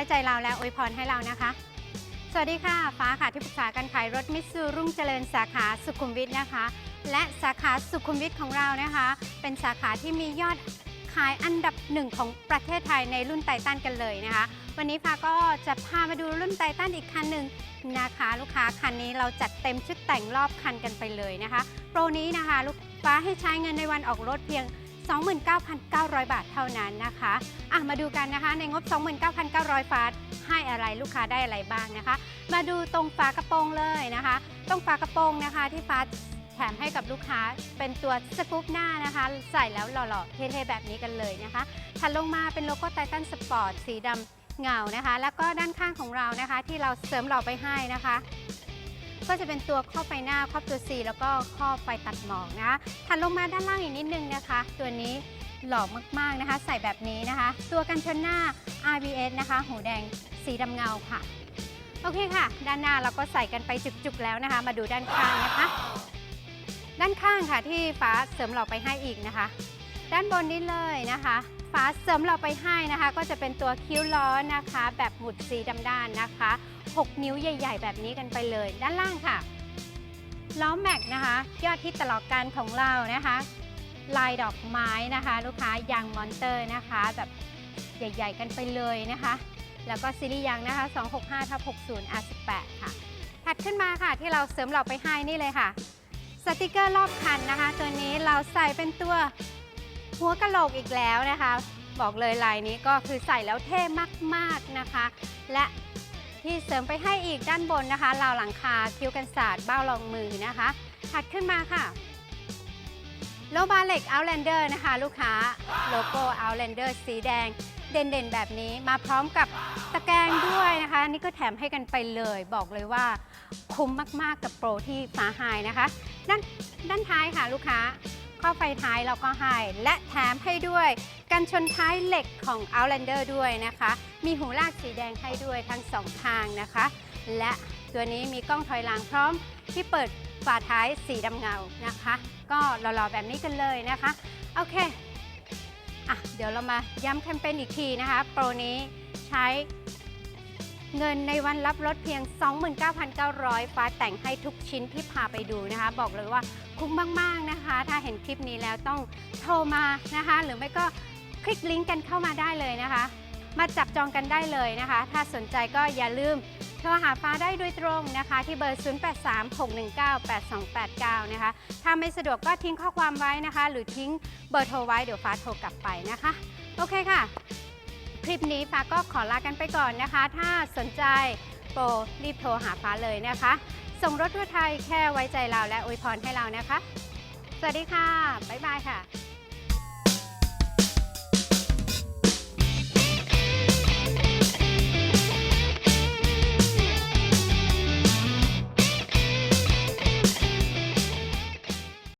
ว้ใจเราและอวยพรให้เรานะคะ สวัสดีค่ะ ฟ้าค่ะที่ปรึกษาการขายรถมิตซูรุ่งเจริญสาขาสุขุมวิทนะคะ และสาขาสุขุมวิทของเรานะคะ เป็นสาขาที่มียอดขายอันดับหนึ่งของประเทศไทยในรุ่นไททันกันเลยนะคะ วันนี้ฟ้าก็จะพามาดูรุ่นไททันอีกคันหนึ่งนะคะลูกค้าคันนี้เราจัดเต็มชุดแต่งรอบคันกันไปเลยนะคะ โปรนี้นะคะ ลูกฟ้าให้ใช้เงินในวันออกรถเพียง 29,900 บาทเท่านั้นนะคะอะมาดูกันนะคะในงบ 29,900 บาทให้อะไรลูกค้าได้อะไรบ้างนะคะ มาดูตรงฝากระโปรงเลยนะคะ ตรงฝากระโปรงนะคะที่ฟ้าแถมให้กับลูกค้าเป็นตัวสกู๊ปหน้านะคะ ใส่แล้วหล่อๆเท่ๆแบบนี้กันเลยนะคะถัดลงมาเป็นโลโก้ไททันสปอร์ตสีดำเงานะคะ แล้วก็ด้านข้างของเรานะคะ ที่เราเสริมหล่อไปให้นะคะ ก็จะเป็นตัวครอบไฟหน้าครอบตัว C แล้วก็ครอบไฟตัดหมอกนะคะถัดลงมาด้านล่างอีกนิดนึงนะคะ ตัวนี้หล่อมากๆนะคะ ใส่แบบนี้นะคะ ตัวกันชนหน้า RBS นะคะ หูแดงสีดำเงาค่ะ โอเคค่ะ ด้านหน้าเราก็ใส่กันไปจุกๆแล้วนะคะ มาดูด้านข้างนะคะ ด้านข้างค่ะที่ฟ้าเสริมหล่อไปให้อีกนะคะ ด้านบนนี้เลยนะคะ ฟ้าเสริมเราไปให้นะคะ ก็จะเป็นตัวคิ้วล้อนะคะ แบบหมุดสีดำด้านนะคะ 6 นิ้วใหญ่ ๆ แบบนี้กันไปเลย ด้านล่างค่ะ ล้อแม็กนะคะ ยอดฮิตตลอดการของเรานะคะ ลายดอกไม้นะคะ ลูกค้ายางมอนเตอร์นะคะ แบบใหญ่ ๆ กันไปเลยนะคะ แล้วก็ซีรีส์ยางนะคะ 265ทับ60 R18 ค่ะถัดขึ้นมาค่ะที่เราเสริมเหล่าไปให้นี่เลยค่ะ สติกเกอร์รอบคันนะคะ ตัวนี้เราใส่เป็นตัว หัวกะโหลกอีกแล้วนะคะ บอกเลยลายนี้ก็คือใส่แล้วเท่มากๆนะคะ และที่เสริมไปให้อีกด้านบนนะคะราวหลังคาคิ้วกันศาสตร์เบ้ารองมือนะคะ ถัดขึ้นมาค่ะโลบาเล็ก Outlander นะคะ ลูกค้าโลโก้ Outlander สีแดงเด่นๆ แบบนี้มาพร้อมกับตะแกรงด้วยนะคะ นี่ก็แถมให้กันไปเลย บอกเลยว่าคุ้มมากๆกับโปรที่ฟ้าไฮนะคะ ด้านด้านท้ายค่ะลูกค้า ข้อไฟท้ายเราก็ให้ และแถมให้ด้วยกันชนท้ายเหล็กของ Outlander ด้วยนะคะ มีหูลากสีแดงให้ด้วยทั้งสองทางนะคะ และตัวนี้มีกล้องถอยหลังพร้อมที่เปิดฝาท้ายสีดำเงานะคะ ก็หล่อๆแบบนี้กันเลยนะคะ โอเคอะเดี๋ยวเรามาย้ำแคมเปญอีกทีนะคะ โปรนี้ใช้ เงินในวันรับรถเพียง 29,900 ฟ้าแต่งให้ทุกชิ้นที่พาไปดูนะคะ บอกเลยว่าคุ้มมาก ๆ นะคะ ถ้าเห็นคลิปนี้แล้วต้องโทรมานะคะ หรือไม่ก็คลิกลิงก์กันเข้ามาได้เลยนะคะ มาจับจองกันได้เลยนะคะ ถ้าสนใจก็อย่าลืมโทรหาฟ้าได้โดยตรงนะคะ ที่เบอร์ 0836198289 นะคะ ถ้าไม่สะดวกก็ทิ้งข้อความไว้นะคะ หรือทิ้งเบอร์โทรไว้เดี๋ยวฟ้าโทรกลับไปนะคะ โอเคค่ะ คลิปนี้ฟ้าก็ขอลากันไปก่อนนะคะ ถ้าสนใจโปรรีบโทรหาฟ้าเลยนะคะ ส่งรถทั่วไทยแค่ไว้ใจเราและอวยพรให้เรานะคะ สวัสดีค่ะ บ๊ายบายค่ะ